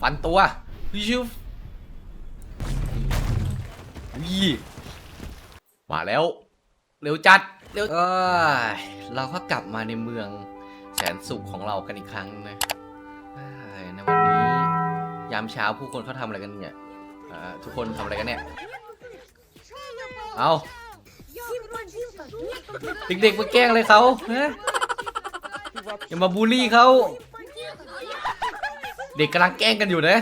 ฟันตัววิชิววิมาแล้ว เร็วจัด เร็วเอ้ยเราก็กลับมาในเมืองแสนสุขของเรากันอีกครั้งนะเอ้ในวันนี้ยามเช้าผู้คนเขาทำอะไรกันเนี่ยทุกคนทำอะไรกันเนี่ย เอาเด็กๆมาแกล้งอะไรเขาฮะอย่ามาบูลลี่เขา เด็กกำลังแกล้งกันอยู่นะ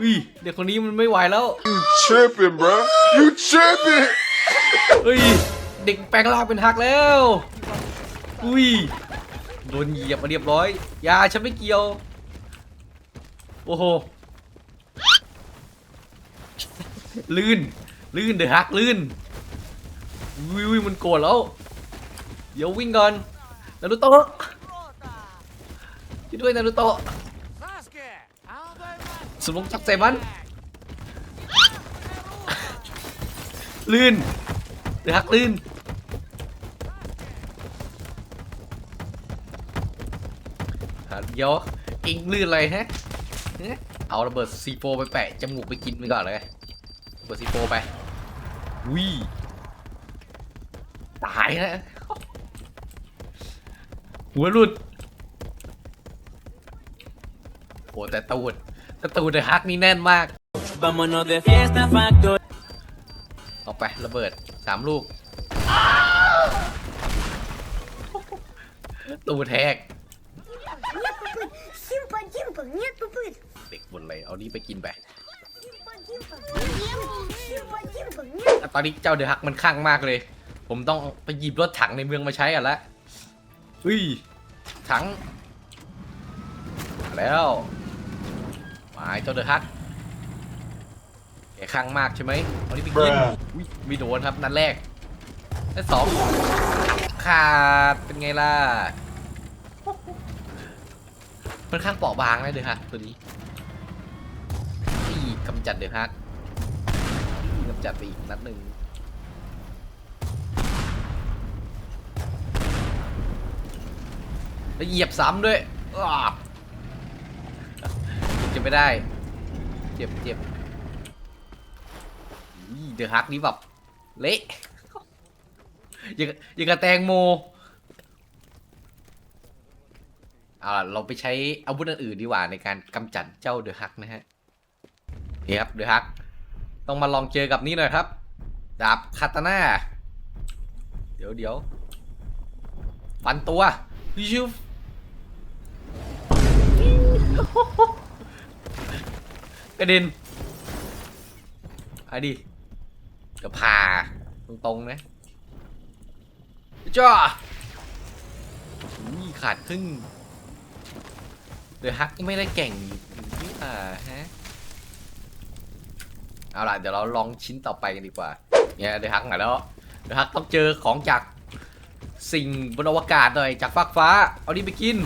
อุ้ยเด็กคนนี้มันไม่ไหวแล้ว tripping, bro. You tripping. เฮ้ยเด็กแปลงร่างเป็นฮักแล้ว อุ้ยโดนเหยียบมาเรียบร้อยอยาฉันไม่เกี่ยว โอ้โห ลื่น ลื่นเดือฮักลื่นอุ้ยอุ้ยมันโกรธแล้ว เดี๋ยววิ่งก่อน นารุโตะช่วยด้วยนารุโตะ สมองจับใส่มัน ลื่นเดือฮักลื่นเดี๋ยวอิงลื่นอะไรฮะ เอาระเบิดซีโฟไปแปะจมูกไปกินไปก่อนเลยระเบิดซีโฟไปวิ่ตายนะหัวหลุดโอ้แต่ตูด แต่ตูดเดอะฮักนี่แน่นมาก Vámonos de fiesta, factor. เอาไประเบิดสามลูก ตูดแทก Симпа, Димпа, нет попыт. เด็กบนเลยเอานี้ไปกินไป Симпа, Димпа, Симпа, Димпа, нет. ตอนนี้เจ้าเดือฮักมันคลั่งมากเลย ผมต้องไปหยิบรถถังในเมืองมาใช้กันละอุ้ย ถังมาแล้ว มาไอ้เจ้าเดือฮักแกคลั่งมากใช่ไหมเอานี้ไปกิน Bruh อุ้ยไม่โดนครับนัดแรกนัดสองขาดเป็นไงล่ะค่อนข้างเปราะบางนะเดือฮักตัวนี้นี่กำจัดเดือฮักกำจัดไปอีกนัดหนึ่ง แล้วเหยียบซ้ำด้วยอ้า จะไม่ได้ เจ็บเจ็บเดือะฮักนี่แบบเละย่างกังกับแตงโมเอาล่ะเราไปใช้อาวุธอื่นดีกว่าในการกำจัดเจ้าเดือะฮักนะฮะนี่ครับเดือะฮัก ต้องมาลองเจอกับนี่หน่อยครับ ดาบคาตาน่าเดี๋ยวเดี๋ยวฟันตัววิชิว กระเด็นไอ้ดิกระพาตรงๆนะจ้านี่ขาดครึ่งเดือฮักไม่ได้เก่งนี่อ่าฮะเอาล่ะเดี๋ยวเราลองชิ้นต่อไปกันดีกว่าเนี่ยเดือฮักไหนแล้วเดือฮักต้องเจอของจากสิ่งบนอวกาศหน่อยจากฟากฟ้า เอานี่ไปกิน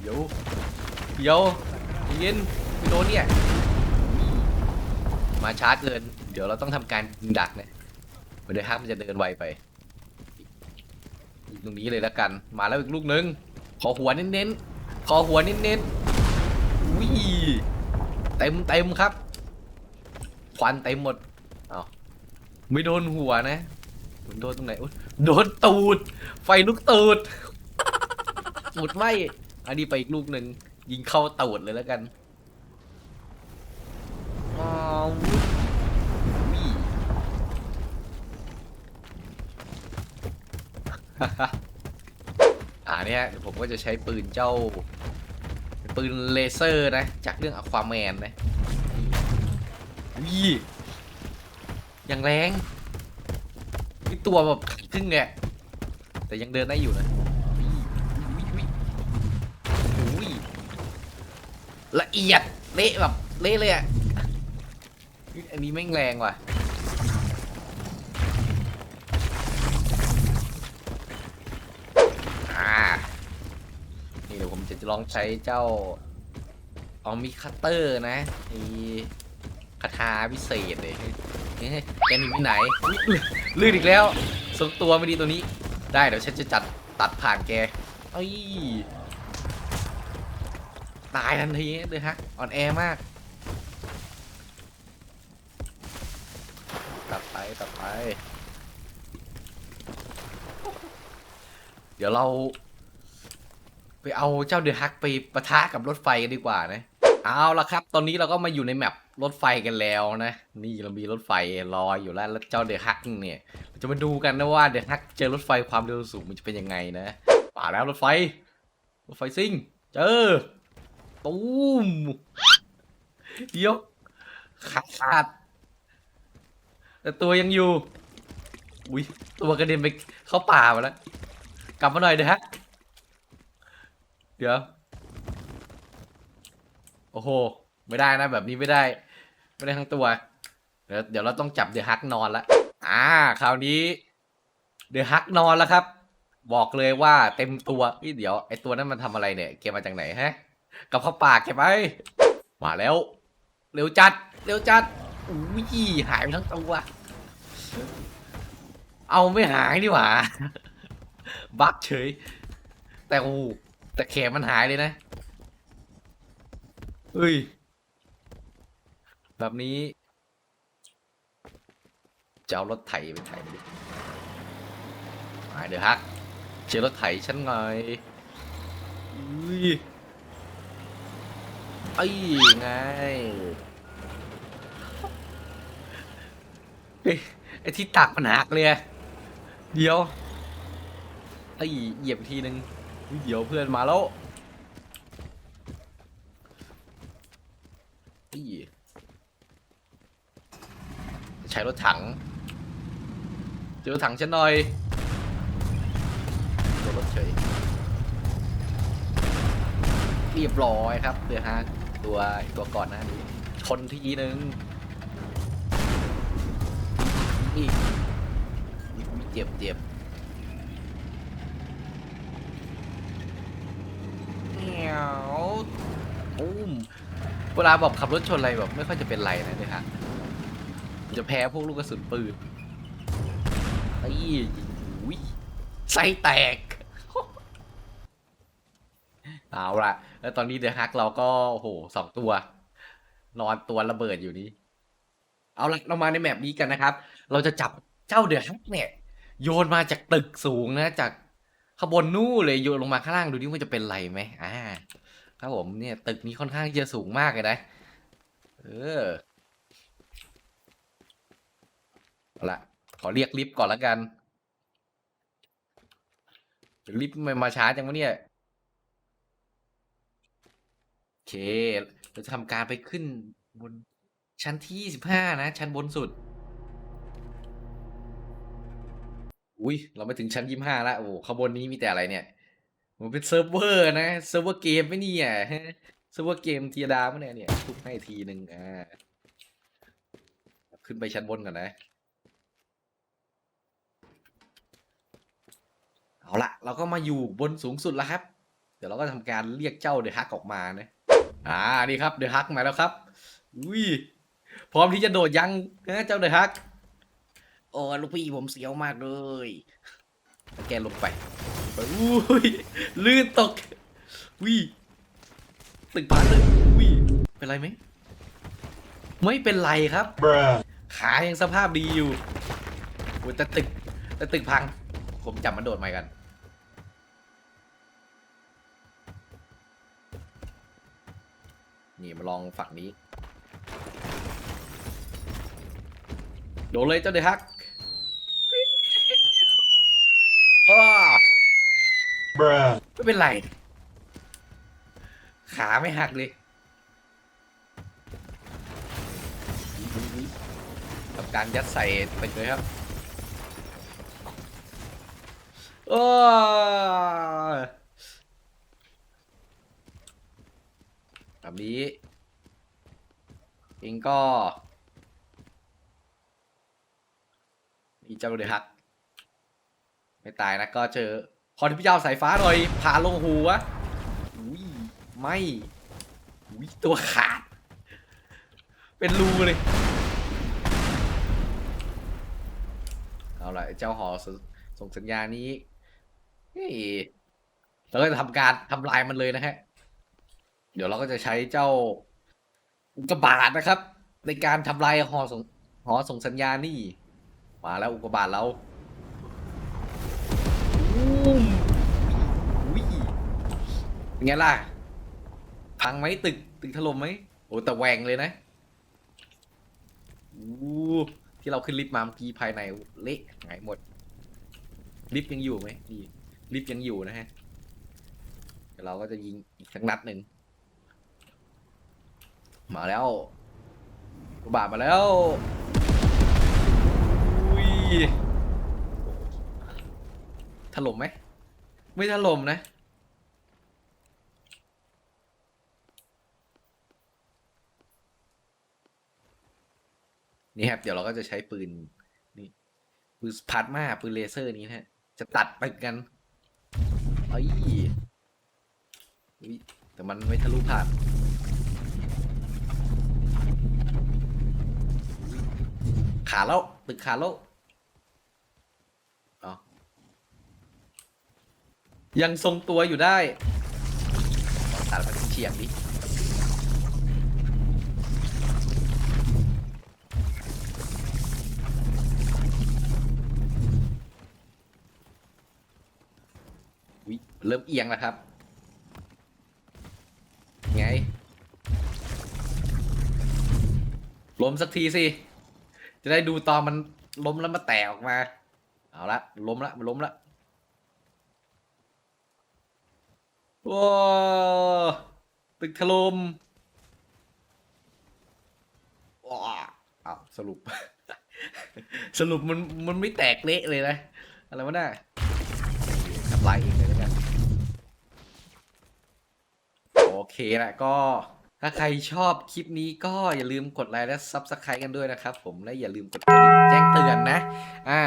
เดี๋ยว เดี๋ยว เย็นไม่โดนเนี่ย มาช้าเกิน เดี๋ยวเราต้องทำการดักเนี่ยเดี๋ยวฮักมันจะเดินไวไป ตรงนี้เลยแล้วกัน มาแล้วอีกลูกนึง ขอหัวเน้นๆ ขอหัวเน้นๆอุ้ยเต็มเต็มครับควันเต็มหมดเอาไม่โดนหัวนะมันโดนตรงไหนอุ๊ยโดนตูด ไฟลุกตูดตูดไหมอันนี้ไปอีกลูกหนึ่ง ยิงเข้าตูดเลยแล้วกันอ้าวอุ๊ยอ่าเนี่ยเดี๋ยวผมก็จะใช้ปืนเจ้า ปืนเลเซอร์นะ จากเรื่องอควาแมนนะนี่อย่างแรงนี่ตัวแบบครึ่งเนี่ยแต่ยังเดินได้อยู่นะอุ๊ยอุ๊ยอุ๊ย ละเอียดเละแบบเละเลยอะอันนี้แม่งแรงว่ะนี่เดี๋ยวผมจะลองใช้เจ้าออมิคัตเตอร์นะไอคาถาพิเศษเลยแกนีไปไหนลื่นอีกแล้วทรงตัวไม่ดีตัวนี้ ได้เดี๋ยวฉันจะจัดตัดผ่านแกเอ้ย ตายทันทีเลยฮะ อ่อนแอมาก ตัดไป ตัดไป เดี๋ยวเรา ไปเอาเจ้าเดือฮักไปปะทะกับรถไฟกันดีกว่านะ เอาละครับ ตอนนี้เราก็มาอยู่ในแมปรถไฟกันแล้วนะ นี่เรามีรถไฟรออยู่แล้วแล้วเจ้าเดือฮักเนี่ยเราจะมาดูกันนะว่าเดือฮักเจอรถไฟความเร็วสูงมันจะเป็นยังไงนะป่าแล้วรถไฟ รถไฟซิ่ง เจอ ตูมยวขาดขาด แต่ตัวยังอยู่ อุ้ยตัวกระเด็นไปเข้าป่ามาแล้ว กลับมาหน่อยเดี๋ยวฮะ เดี๋ยว โอ้โห ไม่ได้นะ แบบนี้ไม่ได้ ไม่ได้ทั้งตัว เดี๋ยวเดี๋ยวเราต้องจับเดือฮักนอนละ อ่า คราวนี้ เดือฮักนอนแล้วครับ บอกเลยว่าเต็มตัวเฮ้ยเดี๋ยวไอตัวนั้นมันทำอะไรเนี่ย เกมมาจากไหนฮะ กับเข้าปากเก็บไปมาแล้ว เร็วจัด เร็วจัดอุ้ยหายไปทั้งตัว เอาไม่หายดีหว่า บักเฉย แต่โอ้แต่แขนมันหายเลยนะเฮ้ย แบบนี้ จะเอารถไถไปไถดิมาเดี๋ยวฮักเจอรถไถฉันหน่อยอุ้ย ไอ้ไงไอ้ที่ตักมันหักเลยอะเดี๋ยวไอ้เหยียบอีกทีนึงเดี๋ยวเพื่อนมาแล้วไอ้ใช้รถถังเจอรถถังฉันหน่อยโดนรถเฉยเรียบร้อยครับเดือฮะ ตัวตัวก่อนหน้านี้ชนทีนึงอีกเจ็บเจ็บเหนียวอุ้มเวลาแบบขับรถชนอะไรแบบไม่ค่อยจะเป็นไรนะเนี่ยฮะจะแพ้พวกลูกกระสุนปืนไอ้อุ้ยไส้แตก เอาละแล้วตอนนี้เดอะฮักเราก็โอ้โหสองตัว นอนตัวระเบิดอยู่นี้ เอาละเรามาในแมปนี้กันนะครับ เราจะจับเจ้าเดอะฮักเนี่ย โยนมาจากตึกสูงนะ จากข้าบนนู่นเลยโยนลงมาข้างล่างดูดิว่าจะเป็นไรไหมอ่าครับผมเนี่ย ตึกนี้ค่อนข้างจะสูงมากเลยนะ เออเอาละขอเรียกลิฟต์ก่อนละกันลิฟต์ไม่มาช้าจังวะเนี่ย โอ เค เราจะทำการไปขึ้นบนชั้นที่ 25 นะ ชั้นบนสุด อุ้ย เรามาถึงชั้น 25 แล้ว โอ้ข้างบนนี้มีแต่อะไรเนี่ย มันเป็นเซิร์ฟเวอร์นะ เซิร์ฟเวอร์เกมไม่นี่อะเซิร์ฟเวอร์เกมเทียดาไม่เนี่ยเนี่ยทุบให้ทีหนึ่งอ่า ขึ้นไปชั้นบนก่อนนะ เอาละเราก็มาอยู่บนสูงสุดแล้วครับ เดี๋ยวเราก็ทำการเรียกเจ้าเดอะฮักออกมานะ อ่านี่ครับเดอะฮักมาแล้วครับอุ้ยพร้อมที่จะโดดยังนะเจ้าเดอะฮักโอ้ลูกพี่ผมเสียวมากเลย แกลงไปไปอุ้ยลื่นตกอุ้ยตึกพันเลยอุ้ยเป็นไรไหมไม่เป็นไรครับ Bruh. ขายังสภาพดีอยู่โอ้ยแต่ตึกแต่ตึกพัง ผมจับมันโดดใหม่กัน นี่มาลองฝั่งนี้ โดนเลยเจ้าเดฮักอ้า Bruh. ไม่เป็นไร ขาไม่หักเลยทำการยัดใส่ไปเลยครับอ้ แบบนี้เองก็มีเจ้าเดฮัก ไม่ตายนะก็เจอพอที่พี่เจ้าสายฟ้าหน่อยผ่าลงหัวอุ้ยไม่อุ้ยตัวขาด เป็นรูเลย เอาละเจ้าหอสส่งสัญญานี้เฮ้ยเราก็จะทำการทำลายมันเลยนะฮะ ดี๋ยวเราก็จะใช้เจ้าอุกกาบาตนะครับ ในการทำลายหอส่งหอส่งสัญญาณนี่ มาแล้วอุกกาบาตเราอุ้มอุ้ยเป็นไงล่ะ พังไหมตึกตึกถล่มไหมโอ้แต่แหวงเลยนะอู้ที่เราขึ้นลิฟต์มาเมื่อกี้ภายในเละหายหมด ลิฟต์ยังอยู่ไหมนี่ลิฟต์ยังอยู่นะฮะเดี๋ยวเราก็จะยิงอีกสักนัดหนึ่ง มาแล้วกระบาดมาแล้วอุ้ยถล่มไหม ไม่ถล่มนะ นี่ครับ เดี๋ยวเราก็จะใช้ปืน นี่ ปืนพลาสมาปืนเลเซอร์นี้นะฮะ จะตัดไปกันเอ้ยอุ๊ยแต่มันไม่ทะลุผ่าน ขาแล้วตึกขาแล้วอ๋อยังทรงตัวอยู่ได้ตัดไปเฉียงดิเริ่มเอียงแล้วครับ ไง ล้มสักทีสิ จะได้ดูตอนมันล้มแล้วมาแตกออกมา เอาละล้มละมันล้มละว้าวตึกถล่มว้าอ้าวสรุป สรุปมันมันไม่แตกเละเลยนะ อะไรวะน่ะทำลายเองเลยแล้วกันโอเคละก็ ถ้าใครชอบคลิปนี้ก็อย่าลืมกดไลค์และ Subscribe กันด้วยนะครับผมและอย่าลืมกดกระดิ่งแจ้งเตือนนะอ่า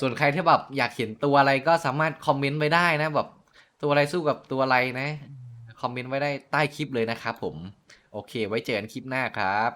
ส่วนใครที่แบบอยากเห็นตัวอะไรก็สามารถคอมเมนต์ไว้ได้นะแบบตัวอะไรสู้กับตัวอะไรนะ คอมเมนต์ไว้ได้ใต้คลิปเลยนะครับผม โอเค ไว้เจอกันคลิปหน้าครับ